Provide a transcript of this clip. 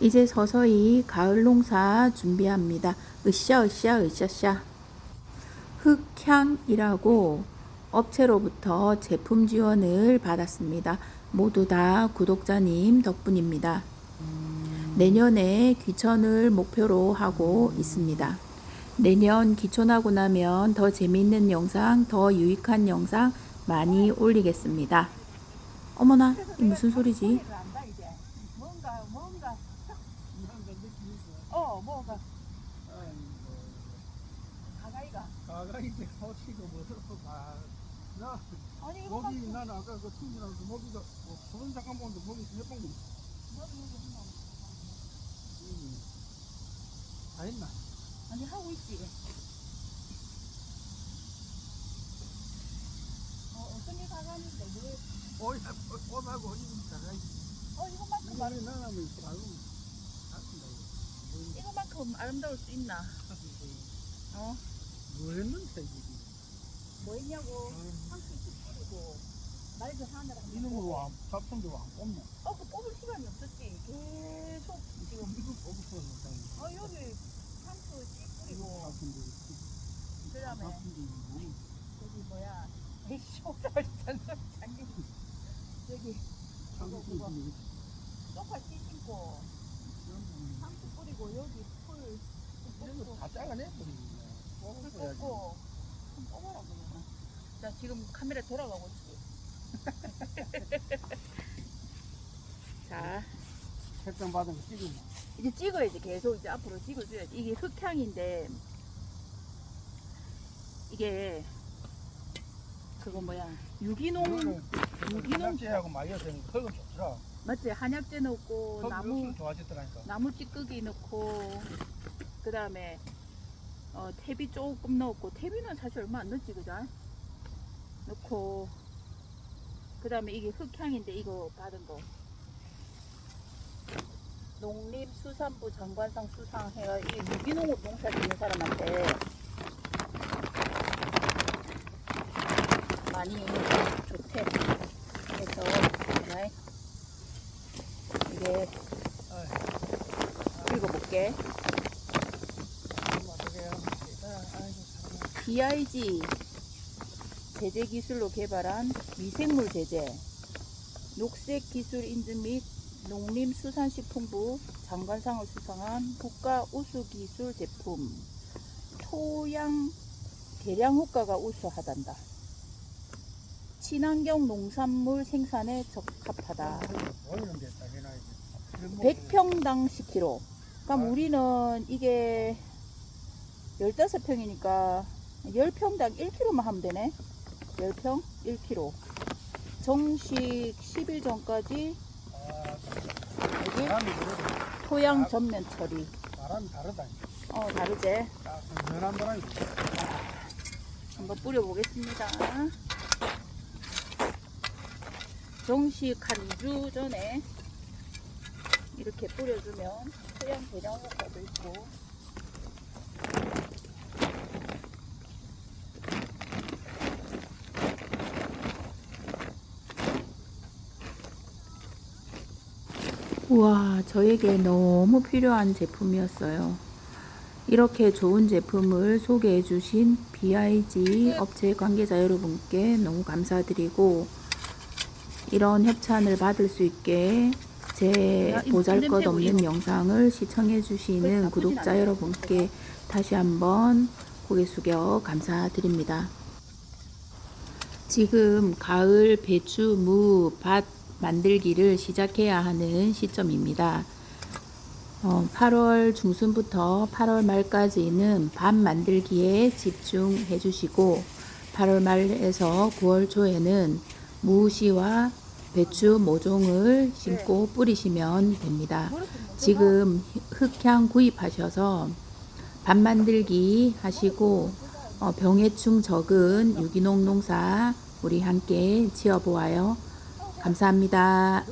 이제 서서히 가을 농사 준비합니다. 으쌰 으쌰 으쌰쌰. 흑향이라고 업체로부터 제품 지원을 받았습니다. 모두 다 구독자님 덕분입니다. 내년에 귀천을 목표로 하고 있습니다. 내년 귀촌하고 나면 더 재미있는 영상, 더 유익한 영상 많이 올리겠습니다. 어머나, 이 무슨 소리지? 어 뭐가 가가이가 가가이때 거치고 뭐 들고 가. 나 아니 이거 모기 난 아까 그 친구랑 그 모기가 뭐 소금 잠깐 보는데 모기 몇번 거. 다 했나? 아니 하고 있지. 어 어떤 일 가가는데 왜? 오야 오하고 이거 가가이. 어 이거만큼 말 이거는 나가면 말고 같은다 이거. 이거만큼 아름다울 수 있나? 어? 뭐 했는데 이게. 뭐 했냐고 상추 뿌리고 말도 하느라 이놈으로 와 잡성도 와 뽑네. 어그 뽑을 시간이 없었지 계속 지금 이거 뽑고 는어 여기 상추 씨 뿌리고 같은데. 그다음에 뭐. 저기 뭐야 에이씨 오다리 장님 저기 참고 그거. 있는 쪽파 씨 심고 상추 뿌리고 여기 풀 이런 거 다 잘라내 버리네. 좀 뽑아라 그러나 자 지금 카메라 돌아가고 있지 자 책장 받은 거 찍으면. 이제 찍어야지 계속 이제 앞으로 찍어줘야지 이게 흑향인데 이게 그거 뭐야 유기농 유기농 낙지하고 말려서 흙은 좋더라. 맞지 한약재 넣고 흙 나무 좋아지더라니까. 나무 찌꺼기 넣고 그 다음에 어, 태비 조금 넣었고 태비는 사실 얼마 안 넣지 그자 넣고. 그 다음에 이게 흑향인데 이거 받은 거. 농림수산부 장관상 수상해가 이게 유기농으로 농사 짓는 사람한테 많이 좋대. 그래서 네. 이게 읽어볼게. BIG 제재 기술로 개발한 미생물 제재, 녹색 기술 인증 및 농림수산식품부 장관상을 수상한 국가 우수 기술 제품, 토양 개량 효과가 우수하단다. 친환경 농산물 생산에 적합하다. 보이는 데다 해놔야지. 100평당 10kg. 그럼 아. 우리는 이게 15평이니까 10평당 1kg만 하면 되네. 10평 1kg. 정식 10일 전까지 아, 여기 토양 전면 처리. 바람이 다르다. 어, 다르지? 딱 연한 바람이. 한번 뿌려보겠습니다. 정식 한 2주 전에 이렇게 뿌려주면 토양 개량 효과도 있고 우와, 저에게 너무 필요한 제품이었어요. 이렇게 좋은 제품을 소개해 주신 BIG 업체 관계자 여러분께 너무 감사드리고 이런 협찬을 받을 수 있게 제 야, 이 보잘 것 냄새 없는 보이고. 영상을 시청해 주시는 구독자. 여러분께 다시 한번 고개 숙여 감사드립니다. 지금 가을 배추, 무, 밭 만들기를 시작해야 하는 시점입니다. 어, 8월 중순부터 8월 말까지는 밭 만들기에 집중해 주시고 8월 말에서 9월 초에는 무시와 배추 모종을 심고 뿌리시면 됩니다. 지금 흑향 구입하셔서 밭 만들기 하시고 어, 병해충 적은 유기농 농사 우리 함께 지어보아요. 감사합니다.